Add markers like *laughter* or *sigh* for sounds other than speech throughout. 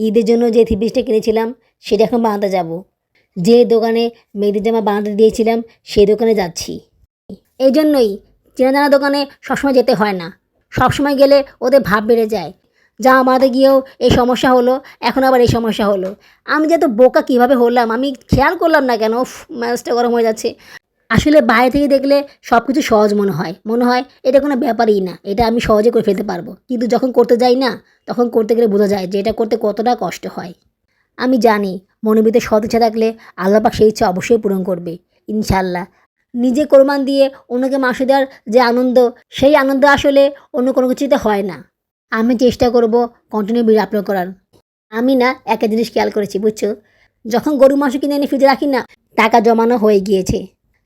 ঈদের জন্য যে থ্রি পিসটা কিনেছিলাম, সেটা এখন বানাতে যাব। যে দোকানে মেয়েদের জামা বানাতে দিয়েছিলাম, সেই দোকানে যাচ্ছি। এই জন্যই চেনা জানা দোকানে সবসময় যেতে হয় না। সবসময় গেলে ওদের ভাব বেড়ে যায়। যা আমাদের গিয়েও এই সমস্যা হলো, এখন আবার এই সমস্যা হলো। আমি যে বোকা কীভাবে হলাম? আমি খেয়াল করলাম না কেন? ম্যাচটা গরম হয়ে যাচ্ছে। আসলে বাইরে থেকে দেখলে সব কিছু সহজ মনে হয়। মনে হয় এটা কোনো ব্যাপারই না। এটা আমি সহজে করে ফেলতে পারব। কিন্তু যখন করতে যাই না, তখন করতে গেলে বোঝা যায় যে এটা করতে কতটা কষ্ট হয়। আমি জানি মনের ভিতরে সৎ ইচ্ছা থাকলে আল্লাপাক সেই ইচ্ছা অবশ্যই পূরণ করবে ইনশাল্লাহ নিজে কোরবান দিয়ে অন্যকে মাসে দেওয়ার যে আনন্দ, সেই আনন্দ আসলে অন্য কোনো কিছুতে হয় না। আমি চেষ্টা করব কন্টিনিউ ভিডিও আপলোড করার। আমি না একটা জিনিস খেয়াল করেছি, বুঝছ? যখন গরু মাংস কিনে এনে ফ্রিজে রাখি না, টাকা জমানো হয়ে গিয়েছে।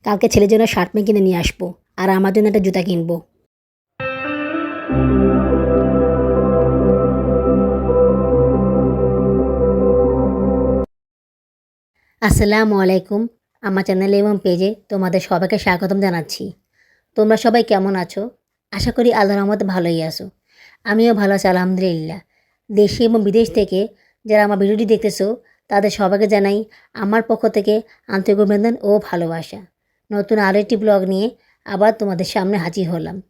কালকে ছেলের জন্য শার্ট প্যান্ট কিনে নিয়ে আসব, আর আমার জন্য একটা জুতা কিনবো। আসসালামু আলাইকুম। আমার চ্যানেলে এবং পেজে তোমাদের সবাইকে স্বাগতম জানাচ্ছি। তোমরা সবাই কেমন আছো? আশা করি আল্লাহর রহমতে ভালোই আছো। আমিও ভালো আছি, আলহামদুলিল্লাহ। দেশে এবং বিদেশ থেকে যারা আমার ভিডিওটি দেখতেছো, তাদের সবাইকে জানাই আমার পক্ষ থেকে আন্তরিক অভিনন্দন ও ভালোবাসা। নতুন আরও একটি ব্লগ নিয়ে আবার তোমাদের সামনে হাজির হলাম।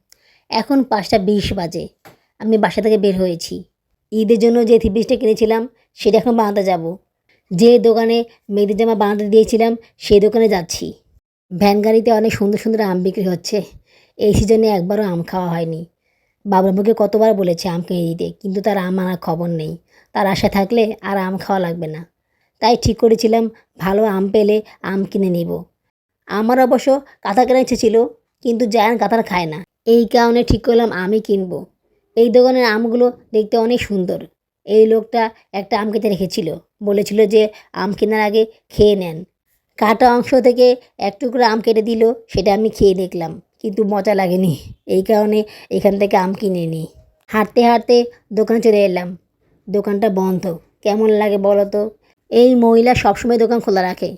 এখন পাঁচটা বিশ বাজে। আমি বাসা থেকে বের হয়েছি। ঈদের জন্য যে থ্রি পিসটা কিনেছিলাম, সেটা এখন বানাতে যাব। যে দোকানে মেয়েদের জামা বানাতে দিয়েছিলাম, সেই দোকানে যাচ্ছি। ভ্যান গাড়িতে অনেক সুন্দর সুন্দর আম বিক্রি হচ্ছে। এই সিজনে একবারও আম খাওয়া হয়নি। বাবার মুখে কতবার বলেছে আম কিনে দিতে, কিন্তু তার আম আনার খবর নেই। তার আশা থাকলে আর আম খাওয়া লাগবে না। তাই ঠিক করেছিলাম, ভালো আম পেলে আম কিনে নিব। আমার অবশ্য কাঁথা কেনার ইচ্ছে ছিল, কিন্তু জায়ান কাঁথার খায় না। এই কারণে ঠিক করলাম আমি কিনবো। এই দোকানের আমগুলো দেখতে অনেক সুন্দর। এই লোকটা একটা আম কেটে রেখেছিল। বলেছিল যে আম কেনার আগে খেয়ে নেন। কাটা অংশ থেকে এক টুকরো আম কেটে দিল, সেটা আমি খেয়ে দেখলাম, কিন্তু মজা লাগেনি। এই কারণে এখান থেকে আম কিনে নিই হাঁটতে হাঁটতে দোকানে চলে এলাম। দোকানটা বন্ধ। কেমন লাগে বলো তো? এই মহিলা সবসময় দোকান খোলা রাখে।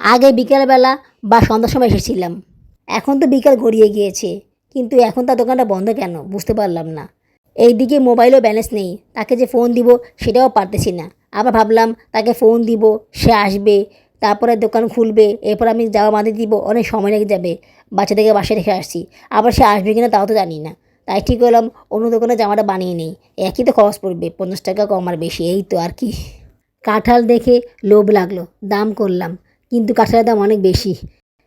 আগে বিকেলবেলা বা সন্ধ্যার সময় এসেছিলাম। এখন তো বিকাল গড়িয়ে গিয়েছে, কিন্তু এখন তার দোকানটা বন্ধ কেন? বুঝতে পারলাম না। এইদিকে মোবাইলও ব্যালেন্স নেই, তাকে যে ফোন দিব সেটাও পারতেছি না। আবার ভাবলাম তাকে ফোন দিব, সে আসবে, তারপরে দোকান খুলবে, এরপর আমি যাওয়া বাঁধে দিব, অনেক সময় লেগে যাবে বাচ্চাদেরকে বাসায় রেখে আসছি। আবার সে আসবে কিনা তাও তো জানি না। তাই ঠিক করলাম অন্য দোকানে জামাটা বানিয়ে নেই। একই তো খরচ পড়বে, পঞ্চাশ টাকা কম আর বেশি, এই তো আর কি। কাঁঠাল দেখে লোভ লাগল, দাম করলাম। কিন্তু কাঁঠালের দাম অনেক বেশি।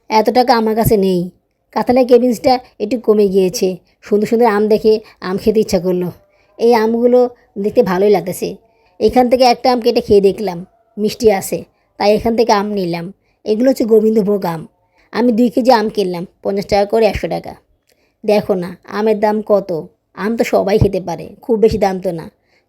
এত টাকা আমার কাছে নেই। কাঁঠালের কেবিন্সটা একটু কমে গিয়েছে। সুন্দর সুন্দর আম দেখে আম খেতে ইচ্ছা করল। এই আমগুলো দেখতে ভালোই লাগতেছে। এখান থেকে একটা আম কেটে খেয়ে দেখলাম। মিষ্টি আছে। তাই এখান থেকে আম নিলাম। এগুলো হচ্ছে গোবিন্দভোগ আম। আমি দুই কেজি আম কিনলাম। পঞ্চাশ টাকা করে একশো টাকা। দেখো না, আমের দাম কত? আম তো সবাই খেতে পারে। খুব বেশি দাম তো না।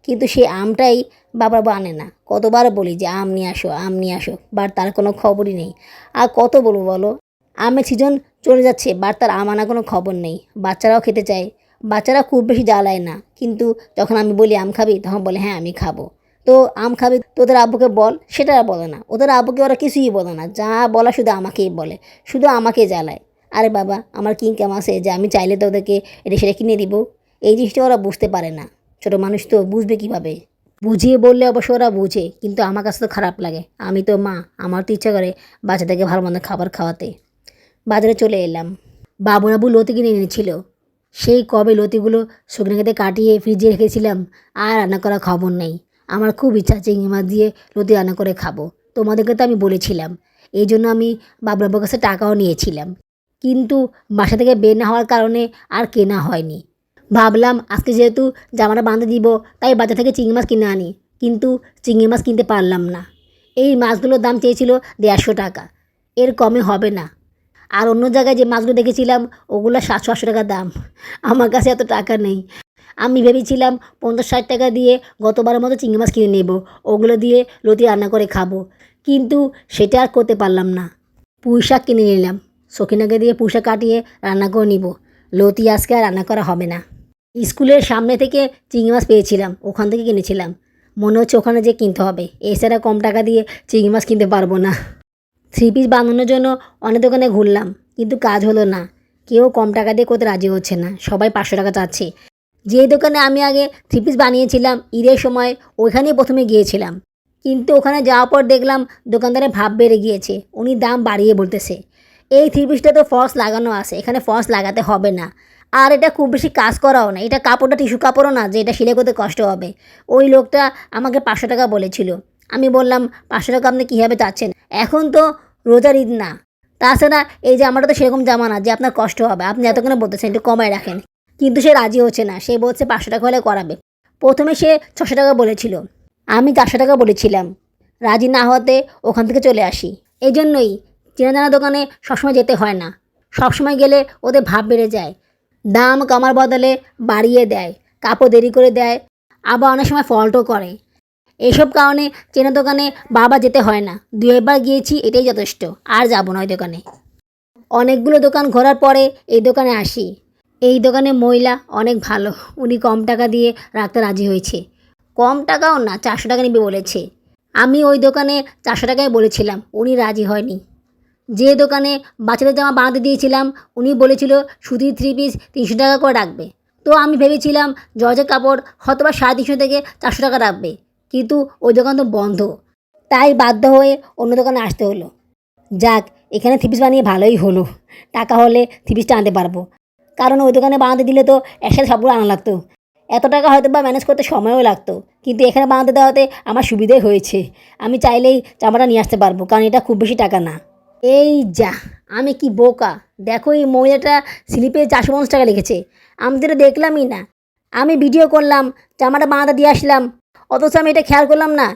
কিন্তু সেই আমটাই বাবা আনে না। কতবার বলি যে, আম নিয়ে আসো, আম নিয়ে আসো। বাট তার কোনো খবরই নেই। আর কত বলব বলো? আমের সিজন চলে যাচ্ছে বাট তার আম আনা কোনো খবর নেই। বাচ্চারাও খেতে চায়। বাচ্চারা খুব বেশি জ্বালায় না। কিন্তু যখন আমি বলি, আম খাবি? তখন বলে হ্যাঁ আমি খাব। তো আম খাবি? তোদের আব্বুকে বল। সেটা বলে না। ওদের আব্বুকে ওরা কিছুই বলে না। যা বলা শুধু আমাকেই বলে। শুধু আমাকে জ্বালায়। আরে বাবা, আমার কিং কেমন আছে যে, আমি চাইলে তো ওদেরকে এটা সেটা কিনে দিব। এই জিনিসটা ওরা বুঝতে পারে না। ছোটো মানুষ তো বুঝবে কীভাবে? বুঝিয়ে বললে অবশ্য ওরা বুঝে, কিন্তু আমার কাছে তো খারাপ লাগে। আমি তো মা, আমার তো ইচ্ছা করে বাচ্চাদেরকে ভালো মন্দ খাবার খাওয়াতে। বাজারে চলে এলাম। বাবুরাবু লতি কিনে এনেছিল। সেই কবে লতিগুলো শুকনো খেতে কাটিয়ে ফ্রিজে রেখেছিলাম, আর রান্না করা খবর নেই। আমার খুব ইচ্ছা চিংড়ি মাছ দিয়ে লতি রান্না করে খাব। তোমাদেরকে তো আমি বলেছিলাম। এই জন্য আমি বাবুরাবুর কাছে টাকাও নিয়েছিলাম। কিন্তু বাসা থেকে বের না হওয়ার কারণে আর কেনা হয়নি। ভাবলাম আজকে যেহেতু জামাটা বাঁধে দিব, তাই বাজার থেকে চিংড়ি মাছ কিনে আনি। কিন্তু চিংড়ি মাছ কিনতে পারলাম না। এই মাছগুলোর দাম চেয়েছিল দেড়শো টাকা। এর কমে হবে না। আর অন্য জায়গায় যে মাছগুলো দেখেছিলাম, ওগুলো সাতশো আটশো টাকা দাম। আমার কাছে এত টাকা নেই। আমি ভেবেছিলাম পঞ্চাশ ষাট টাকা দিয়ে গতবারের মতো চিংড়ি মাছ কিনে নেব, ওগুলো দিয়ে লতি রান্না করে খাব। কিন্তু সেটা আর করতে পারলাম না। পুঁই শাক কিনে নিলাম। সখিনাকে দিয়ে পুঁই শাক কাটিয়ে রান্না করে নিব। লতি আজকে আর রান্না করা হবে না। স্কুলের সামনে থেকে চিংড়ি মাছ পেয়েছিলাম, ওখান থেকে কিনেছিলাম। মনে হচ্ছে ওখানে যে কিনতে হবে। এছাড়া কম টাকা দিয়ে চিংড়ি মাছ কিনতে পারব না। থ্রি পিস বানানোর জন্য অনেক দোকানে ঘুরলাম, কিন্তু কাজ হলো না। কেউ কম টাকা দিয়ে করতে রাজি হচ্ছে না। সবাই পাঁচশো টাকা চাচ্ছে। যে দোকানে আমি আগে থ্রি পিস বানিয়েছিলাম, ঈদের সময় ওইখানেই প্রথমে গিয়েছিলাম। কিন্তু ওখানে যাওয়ার পর দেখলাম দোকানদারের ভাব বেড়ে গিয়েছে। উনি দাম বাড়িয়ে বলতেছে, এই থ্রি পিসটা তো ফলস লাগানো আছে, এখানে ফলস লাগাতে হবে না। আর এটা খুব বেশি কাজ করাও না। এটা কাপড়টা টিস্যু কাপড়ও না, যে এটা সিলাই করতে কষ্ট হবে। ওই লোকটা আমাকে পাঁচশো টাকা বলেছিল। আমি বললাম, পাঁচশো টাকা আপনি কীভাবে চাচ্ছেন? এখন তো রোজার ঈদ না। তাছাড়া এই আমারটা তো সেরকম জামা না, যে আপনার কষ্ট হবে। আপনি এতক্ষণে বলতেছেন, একটু কমায় রাখেন। কিন্তু সে রাজি হচ্ছে না। সে বলছে, পাঁচশো টাকা হলে করাবে। প্রথমে সে ছশো টাকা বলেছিল। আমি চারশো টাকা বলেছিলাম। রাজি না হওয়াতে ওখান থেকে চলে আসি। এই জন্যই, চেনা জানা দোকানে সবসময় যেতে হয় না। সবসময় গেলে ওদের ভাব বেড়ে যায়। দাম কমার বদলে বাড়িয়ে দেয়, কাপড় দেরি করে দেয়, আবার অনেক সময় ফল্টও করে। এইসব কারণে চেনা দোকানে বাবা যেতে হয় না। দু একবার গিয়েছি, এটাই যথেষ্ট, আর যাব না ওই দোকানে। অনেকগুলো দোকান ঘোরার পরে এই দোকানে আসি। এই দোকানে মহিলা অনেক ভালো, উনি কম টাকা দিয়ে রাখতে রাজি হয়েছে। কম টাকাও না, চারশো টাকা নিবে বলেছে। আমি ওই দোকানে চারশো টাকায় বলেছিলাম, উনি রাজি হয়নি। যে দোকানে বাচ্চাদের জামা বানাতে দিয়েছিলাম, উনি বলেছিল সুতির থ্রি পিস তিনশো টাকা করে রাখবে। তো আমি ভেবেছিলাম, জর্জের কাপড় হয়তো বা সাড়ে তিনশো থেকে চারশো টাকা রাখবে, কিন্তু ওই দোকান তো বন্ধ। তাই বাধ্য হয়ে অন্য দোকানে আসতে হলো। যাক, এখানে থ্রি পিস বানিয়ে ভালোই হলো। টাকা হলে থ্রি পিসটা আনতে পারব। কারণ ওই দোকানে বানাতে দিলে তো একসাথে সবগুলো আনা লাগতো। এত টাকা হয়তো বা ম্যানেজ করতে সময়ও লাগতো, কিন্তু এখানে বানাতে দেওয়াতে আমার সুবিধাই হয়েছে। আমি চাইলেই জামাটা নিয়ে আসতে পারব, কারণ এটা খুব বেশি টাকা না। এই যা, আমি কি বোকা? দেখো এই মহিলাটা স্লিপে চারশো পঞ্চাশ টাকা লিখেছে। আমি তো এটা দেখলামই না। আমি ভিডিও করলাম, জামাটা বানাতে দিয়ে আসলাম। অথচ আমি এটা খেয়াল করলাম না।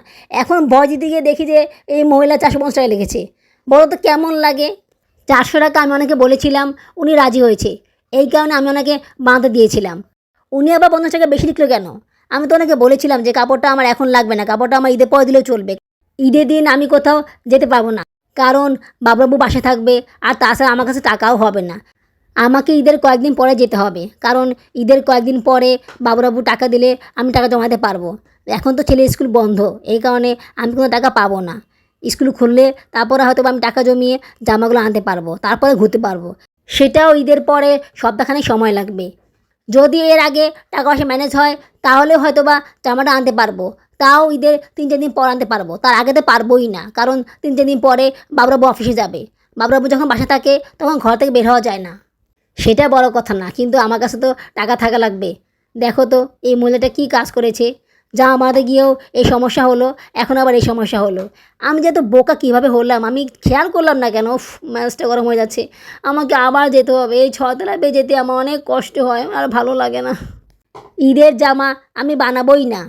এখন দিতে গিয়ে দেখি যে এই মহিলা চারশো পঞ্চাশ টাকা লিখেছে। বলো তো কেমন লাগে? চারশো টাকা আমি ওনাকে বলেছিলাম, উনি রাজি হয়েছে। এই কারণে আমি ওনাকে বাঁধতে দিয়েছিলাম। উনি আবার পঞ্চাশ টাকা বেশি লিখলো কেন? আমি তো ওনাকে বলেছিলাম যে কাপড়টা আমার এখন লাগবে না, কাপড়টা আমার ঈদের পরে দিলেও চলবে। ঈদের দিন আমি কোথাও যেতে পারব না। কারণ বাবুবাবু বাসে থাকবে আর তাছাড়া আমার কাছে টাকাও হবে না। আমাকে ঈদের কয়েকদিন পরে যেতে হবে। কারণ ঈদের কয়েকদিন পরে বাবুরাবু টাকা দিলে আমি টাকা জমাতে পারব। এখন তো ছেলে স্কুল বন্ধ, এই কারণে আমি কোনো টাকা পাবো না। স্কুল খুললে তারপরে হয়তো আমি টাকা জমিয়ে জামাগুলো আনতে পারব, তারপরে ঘুরতে পারব। সেটাও ঈদের পরে সপ্তাহখানেক সময় লাগবে। যদি এর আগে টাকা পয়সা ম্যানেজ হয়, তাহলে হয়তো বা জামাটা আনতে পারব। তাও ঈদের তিন চার দিন পর আনতে পারব। তার আগে তো পারবোই না, কারণ তিন চার দিন পরে বাবরাবু অফিসে যাবে। বাবরাবু যখন বাসা থাকে, তখন ঘর থেকে বের হওয়া যায় না। সেটা বড় কথা না, কিন্তু আমার কাছে তো টাকা থাকা লাগবে। দেখো তো, এই মহিলাটা কী কাজ করেছে? যা আমাদের গিয়েও এই সমস্যা হলো, এখন আবার এই সমস্যা হলো। আমি যে এত বোকা কীভাবে হলাম? আমি খেয়াল করলাম না কেন? ম্যাচটা গরম হয়ে যাচ্ছে। আমাকে আবার যেতে হবে। এই ছতলা বেয়ে যেতে আমার অনেক কষ্ট হয়, আর ভালো লাগে না। ঈদের জামা আমি বানাবোই না।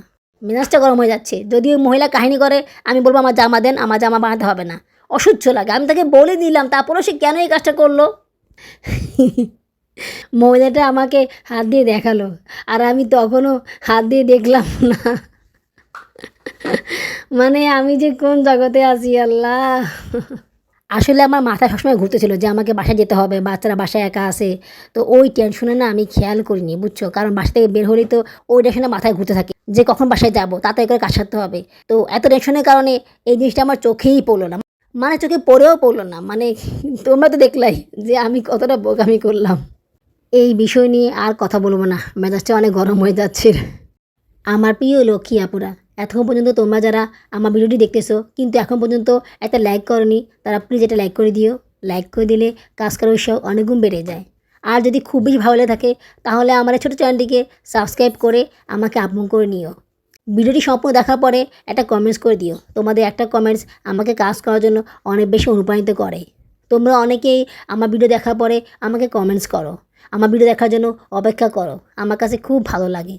মেজাজটা গরম হয়ে যাচ্ছে। যদি মহিলা কাহিনী করে, আমি বলব আমার জামা দেন, আমার জামা বানাতে হবে না। অসহ্য লাগে। আমি তাকে বলে দিলাম, তারপরেও সে কেন এই কাজটা করল? মহিলাটা আমাকে হাত দিয়ে দেখাল। আর আমি তখনও হাত দিয়ে দেখলাম না। মানে আমি যে কোন জগতে আছি, আল্লাহ। আসলে আমার মাথায় সবসময় ঘুরতেছিল যে আমাকে বাসায় যেতে হবে, বাচ্চারা বাসায় একা আছে। তো ওই টেনশনে না আমি খেয়াল করিনি, বুঝছ? কারণ বাসা থেকে বের হলেই তো ওই টেনশনে মাথায় ঘুরতে থাকে যে কখন বাসায় যাব, তাতে করে কাজ সারতে হবে। তো এত টেনশনের কারণে এই জিনিসটা আমার চোখেই পড়ল না। মানে চোখে পড়েও পড়ল না। মানে তোমরা তো দেখলাই যে আমি কতটা বোকামি করলাম। এই বিষয় নিয়ে আর কথা বলব না। মেজাজটা অনেক গরম হয়ে যাচ্ছে। আমার প্রিয় লক্ষ্মী আপুরা, এতক্ষণ পর্যন্ত তোমরা যারা আমার ভিডিওটি দেখতেছো, কিন্তু এখন পর্যন্ত একটা লাইক করনি, তারা প্লিজ এটা লাইক করে দিও। লাইক করে দিলে কাজ করার উৎসাহ অনেক গুণ বেড়ে যায়। আর যদি খুব বেশি ভালো লেগে থাকে, তাহলে আমার ছোটো চ্যানেলটিকে সাবস্ক্রাইব করে আমাকে আপন করে নিও। ভিডিওটি সম্পূর্ণ দেখার পরে একটা কমেন্টস করে দিও। তোমাদের একটা কমেন্টস আমাকে কাজ করার জন্য অনেক বেশি অনুপ্রাণিত করে। তোমরা অনেকেই আমার ভিডিও দেখার পরে আমাকে কমেন্টস করো। আমার ভিডিও দেখার জন্য অপেক্ষা করো। আমার কাছে খুব ভালো লাগে।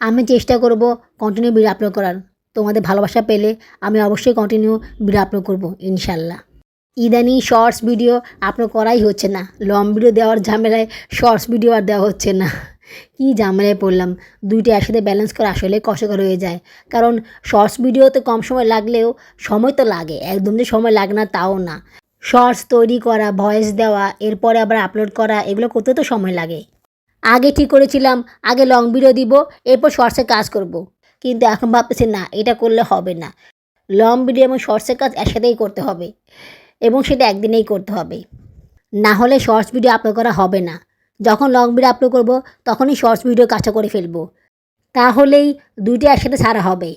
আমি চেষ্টা করব কন্টিনিউ ভিডিও আপলোড করার। তোমাদের ভালোবাসা পেলে আমি অবশ্যই কন্টিনিউ ভিডিও আপলোড করব, ইনশাল্লাহ। ইদানিং শর্টস ভিডিও আপলোড করাই হচ্ছে না। লং ভিডিও দেওয়ার ঝামেলায় শর্টস ভিডিও আর দেওয়া হচ্ছে না। কী ঝামেলায় পড়লাম। দুইটা একসাথে ব্যালেন্স করা আসলে কষ্টকর হয়ে যায়। কারণ শর্টস ভিডিওতে কম সময় লাগলেও সময় তো লাগে। একদম যে সময় লাগে না, তাও না। শর্টস তৈরি করা, ভয়েস দেওয়া, এরপরে আবার আপলোড করা, এগুলো করতে তো সময় লাগে। আগে ঠিক করেছিলাম, আগে লং ভিডিও দিব, এরপর শর্টসে কাজ করব। কিন্তু এখন ভাবতেছি, না, এটা করলে হবে না। লং ভিডিও এবং শর্টসের কাজ একসাথেই করতে হবে এবং সেটা একদিনেই করতে হবে। না হলে শর্টস ভিডিও আপলোড করা হবে না। যখন লং ভিডিও আপলোড করব, তখনই শর্টস ভিডিও কাজটা করে ফেলব। তাহলেই দুইটা একসাথে ছাড়া হবে।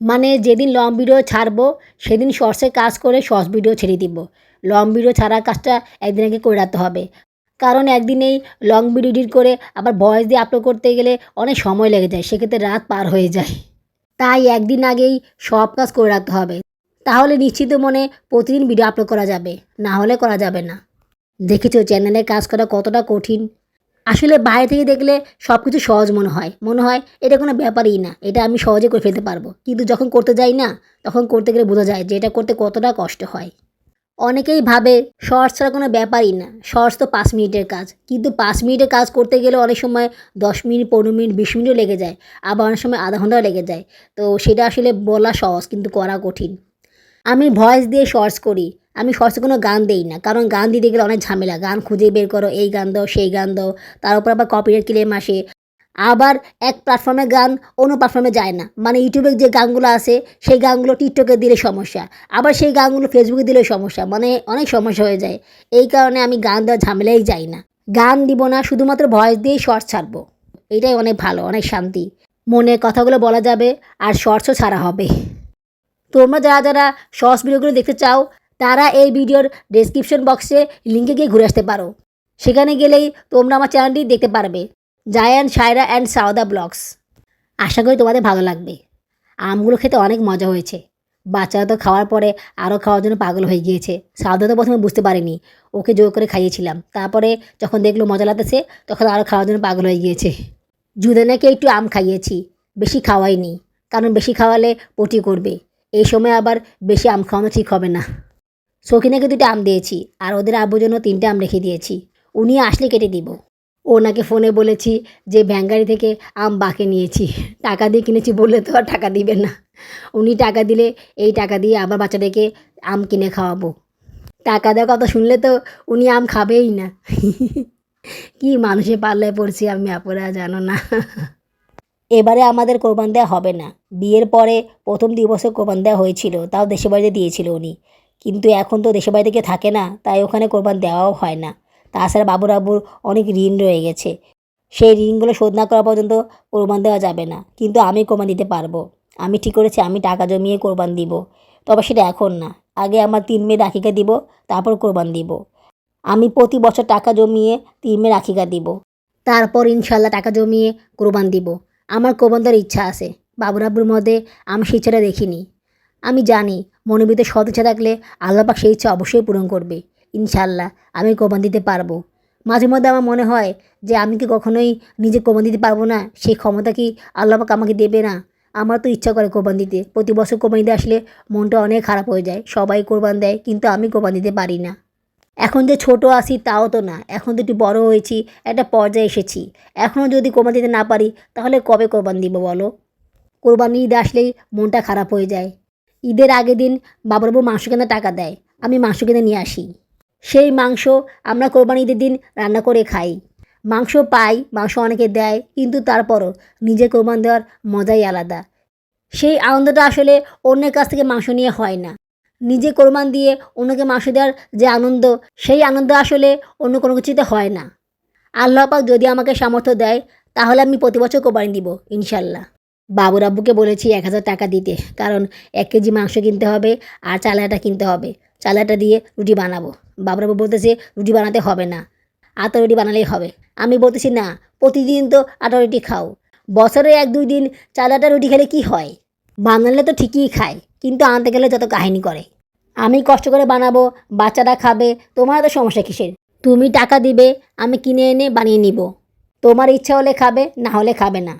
মানে যেদিন লং ভিডিও ছাড়বো, সেদিন শর্টসে কাজ করে শর্টস ভিডিও ছেড়ে দিব। লং ভিডিও ছাড়া কাজটা একদিন আগে করে রাখতে হবে। কারণ একদিনেই লং ভিডিও এডিট করে আবার ভয়েস দিয়ে আপলোড করতে গেলে অনেক সময় লেগে যায়, সেক্ষেত্রে রাত পার হয়ে যায়। তাই একদিন আগেই সব কাজ করে রাখতে হবে। তাহলে নিশ্চিত মনে প্রতিদিন ভিডিও আপলোড করা যাবে, না হলে করা যাবে না। দেখেছ চ্যানেলে কাজ করা কতটা কঠিন? আসলে বাইরে থেকে দেখলে সব কিছু সহজ মনে হয়। মনে হয় এটা কোনো ব্যাপারই না, এটা আমি সহজে করে ফেলতে পারব। কিন্তু যখন করতে যাই না, তখন করতে গেলে বোঝা যায় যে এটা করতে কতটা কষ্ট হয়। অনেকেই ভাবে শর্টস ছাড়া কোনো ব্যাপারই না। শর্টস তো পাঁচ মিনিটের কাজ। কিন্তু পাঁচ মিনিটের কাজ করতে গেলে অনেক সময় দশ মিনিট, পনেরো মিনিট, বিশ মিনিটও লেগে যায়। আবার অনেক সময় আধা ঘন্টাও লেগে যায়। তো সেটা আসলে বলা সহজ, কিন্তু করা কঠিন। আমি ভয়েস দিয়ে শর্টস করি। আমি শর্টসে কোনো গান দেই না। কারণ গান দিতে গেলে অনেক ঝামেলা। গান খুঁজে বের করো, এই গান দাও, সেই গান দাও। তার উপর আবার কপিরাইট ক্লেম আসে। আবার এক প্ল্যাটফর্মে গান, অন্য প্ল্যাটফর্মে যায় না। মানে ইউটিউবে যে গানগুলো আছে, সেই গানগুলো টিকটকে দিলে সমস্যা। আবার সেই গানগুলো ফেসবুকে দিলে সমস্যা। মানে অনেক সমস্যা হয়ে যায়। এই কারণে আমি গান দেওয়ার ঝামেলাই যাই না। গান দিব না, শুধুমাত্র ভয়েস দিয়েই শর্টস ছাড়বো। এটাই অনেক ভালো, অনেক শান্তি। মনে কথাগুলো বলা যাবে আর শর্টসও ছাড়া হবে। তোমরা যারা যারা শর্টস ভিডিওগুলো দেখতে চাও, তারা এই ভিডিওর ডেসক্রিপশন বক্সে লিঙ্কে গিয়ে ঘুরে আসতে পারো। সেখানে গেলেই তোমরা আমার চ্যানেলটি দেখতে পারবে। জায়ান সায়রা অ্যান্ড সাউদা ব্লগস আশা করি তোমাদের ভালো লাগবে। আমগুলো খেতে অনেক মজা হয়েছে। বাচ্চারা তো খাওয়ার পরে আরও খাওয়ার জন্য পাগল হয়ে গিয়েছে। সাউদা তো প্রথমে বুঝতে পারেনি। ওকে জোর করে খাইয়েছিলাম। তারপরে যখন দেখল মজা লাগতেছে, তখন আরও খাওয়ার জন্য পাগল হয়ে গিয়েছে। জুদেনাকে একটু আম খাইয়েছি। বেশি খাওয়াইনি। কারণ বেশি খাওয়ালে পটি করবে। এই সময় আবার বেশি আম খাওয়ানো ঠিক হবে না। সখিনাকে দুটো আম দিয়েছি। আর ওদের আব্বুর জন্য তিনটে আম রেখে দিয়েছি। উনি আসলে কেটে দিব। ওনাকে ফোনে বলেছি যে ব্যাঙ্গারি থেকে আম বাকে নিয়েছি। টাকা দিয়ে কিনেছি বললে তো আর টাকা দিবেন না। উনি টাকা দিলে, এই টাকা দিয়ে আবার বাচ্চাদেরকে আম কিনে খাওয়াবো। টাকা দেওয়ার কথা শুনলে তো উনি আম খাবেই না। *laughs* কি মানুষে পাল্লায় পড়ছি আমি, আপনারা জানো না। এবারে আমাদের কোরবান দেওয়া হবে না। বিয়ের পরে প্রথম দিবসে কোরবান দেওয়া হয়েছিল, তাও দেশের বাড়িতে দিয়েছিল উনি। কিন্তু এখন তো দেশের বাড়িতে কেউ থাকে না, তাই ওখানে কোরবান দেওয়াও হয় না। তাছাড়া বাবুর আব্বুর অনেক ঋণ রয়ে গেছে। সেই ঋণগুলো শোধ না করা পর্যন্ত কোরবান দেওয়া যাবে না, কিন্তু আমি কোরবান দিতে পারব। আমি ঠিক করেছি, আমি টাকা জমিয়ে কোরবান দিব। তবে সেটা এখন না। আগে আমার তিন মেয়ে রাখিকা দিব, তারপর কোরবান দিব। আমি প্রতি বছর টাকা জমিয়ে তিন মেয়ে রাখিকা দিব। তারপর ইনশাল্লাহ টাকা জমিয়ে কোরবান দিব। আমার কোরবান দেওয়ার ইচ্ছা আছে। বাবুর আব্বুর মধ্যে আমি সেই ইচ্ছাটা দেখিনি। আমি জানি মনের ভিতরে সৎ ইচ্ছা থাকলে আল্লাহ পাক সেই ইচ্ছা অবশ্যই পূরণ করবে। ইনশাল্লাহ, আমি কোরবান দিতে পারব। মাঝে মধ্যে আমার মনে হয় যে আমি কি কখনোই নিজে কোরবান দিতে পারব না, সেই ক্ষমতা কি আল্লাহ পাক আমাকে দেবে না? আমার তো ইচ্ছা করে কোরবান দিতে। প্রতি বছর কোরবান দিতে আসলে মনটা অনেক খারাপ হয়ে যায়, সবাই কোরবান দেয়, কিন্তু আমি কোরবান দিতে পারি না। এখন যে ছোট আছি তাও তো না, এখন তো একটু বড় হয়েছি, একটা পর্যায়ে এসেছি। এখনও যদি কোরবান দিতে না পারি, তাহলে কবে কোরবান দিব বলো? কোরবানি ঈদ আসলেই মনটা খারাপ হয়ে যায়। ঈদের আগের দিন বাবার বউ মাংস কেনার টাকা দেয়, আমি মাংস কিনে নিয়ে আসি। সেই মাংস আমরা কোরবানি দিন রান্না করে খাই। মাংস পাই, মাংস অনেকে দেয়, কিন্তু তারপরও নিজে কোরবান দেওয়ার মজাই আলাদা। সেই আনন্দটা আসলে অন্যের কাছ থেকে মাংস নিয়ে হয় না। নিজে কোরবান দিয়ে অন্যকে মাংস দেওয়ার যে আনন্দ, সেই আনন্দ আসলে অন্য কোনো কিছুতে হয় না। আল্লাহ পাক যদি আমাকে সামর্থ্য দেয়, তাহলে আমি প্রতি বছর কোরবানি দিব ইনশাল্লাহ বাবুর আব্বুকে বলেছি এক হাজার টাকা দিতে, কারণ এক কেজি মাংস কিনতে হবে আর চালাটা কিনতে হবে। চালাটা দিয়ে রুটি বানাবো। বাবুর আব্বু বলতেছে, রুটি বানাতে হবে না। আটা রুটি বানালেই হবে। আমি বলতেছি, না, প্রতিদিন তো আটা রুটি খাও। বছরে এক দুই দিন চালাটা রুটি খেলে কি হয়? বানালে তো ঠিকই খায়, কিন্তু আনতে গেলে যত কাহিনী করে। আমি কষ্ট করে বানাবো, বাচ্চারা খাবে, তোমার তো সমস্যা কিসের? তুমি টাকা দিবে, আমি কিনে এনে বানিয়ে নিব। তোমার ইচ্ছা হলে খাবে, না হলে খাবে না।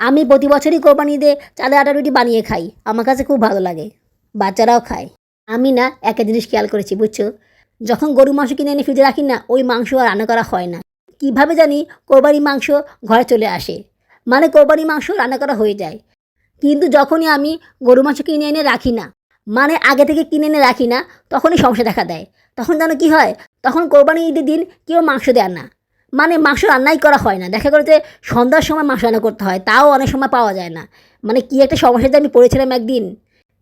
আমি প্রতি বছরই কোরবানি দিয়ে চালের আটা রুটি বানিয়ে খাই, আমার কাছে খুব ভালো লাগে। বাচ্চারাও খায়। আমি না একটা জিনিস খেয়াল করেছি, বুঝছ? যখন গরু মাংস কিনে এনে ফ্রিজে রাখি না, ওই মাংস আর রান্না করা হয় না। কীভাবে জানি কোরবানি মাংস ঘরে চলে আসে। মানে কোরবানি মাংস রান্না করা হয়ে যায়। কিন্তু যখনই আমি গরু মাংস কিনে এনে রাখি না মানে আগে থেকে কিনে এনে রাখি না, তখনই সমস্যা দেখা দেয়। তখন যেন কি হয়, তখন কোরবানি ঈদের দিন কেউ মাংস দেয় না। মানে মাংস রান্নাই করা হয় না। দেখা গেলো যে সন্ধ্যার সময় মাংস রান্না করতে হয়, তাও অনেক সময় পাওয়া যায় না। মানে কি একটা সমস্যা যে আমি পড়েছিলাম একদিন।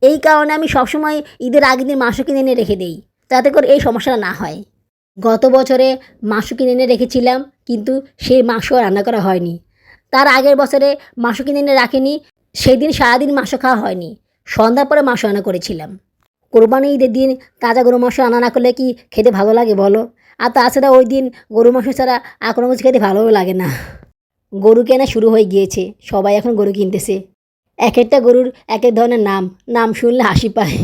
এই কারণে আমি সবসময় ঈদের আগের দিন মাংস কিনে এনে রেখে দিই, যাতে করে এই সমস্যাটা না হয়। গত বছরে মাংস কিনে এনে রেখেছিলাম, কিন্তু সেই মাংস রান্না করা হয়নি। তার আগের বছরে মাংস কিনে এনে রাখিনি সেই দিন সারাদিন মাংস খাওয়া হয়নি। সন্ধ্যার পরে মাংস রান্না করেছিলাম। কোরবানি ঈদের দিন তাজা গরু মাংস রান্না না করলে কি খেতে ভালো লাগে বলো? আর তাছাড়া ওই দিন গরু মাংস ছাড়া আর কোনো কিছু খেতে ভালোও লাগে না। গরু কেনা শুরু হয়ে গিয়েছে, সবাই এখন গরু কিনতেছে। এক একটা গরুর এক এক ধরনের নাম। নাম শুনলে হাসি পায়।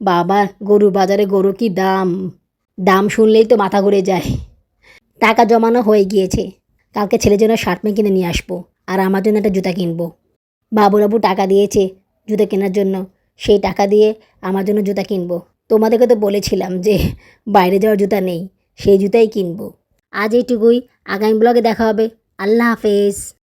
বাবা, গরু বাজারে গরু কি দাম? দাম শুনলেই তো মাথা ঘুরে যায়। টাকা জমানো হয়ে গিয়েছে। কালকে ছেলের জন্য শার্ট প্যান্ট কিনে নিয়ে আসব আর আমার জন্য একটা জুতা কিনবো। বাবুরাবু টাকা দিয়েছে জুতা কেনার জন্য। সেই টাকা দিয়ে আমার জন্য জুতা কিনবো। তোমাদেরকে তো বলেছিলাম যে বাইরে যাওয়ার জুতা নেই। সেই জুতাই কিনবো। আজ এইটুকুই। আগামী ব্লগে দেখা হবে। আল্লাহ হাফেজ।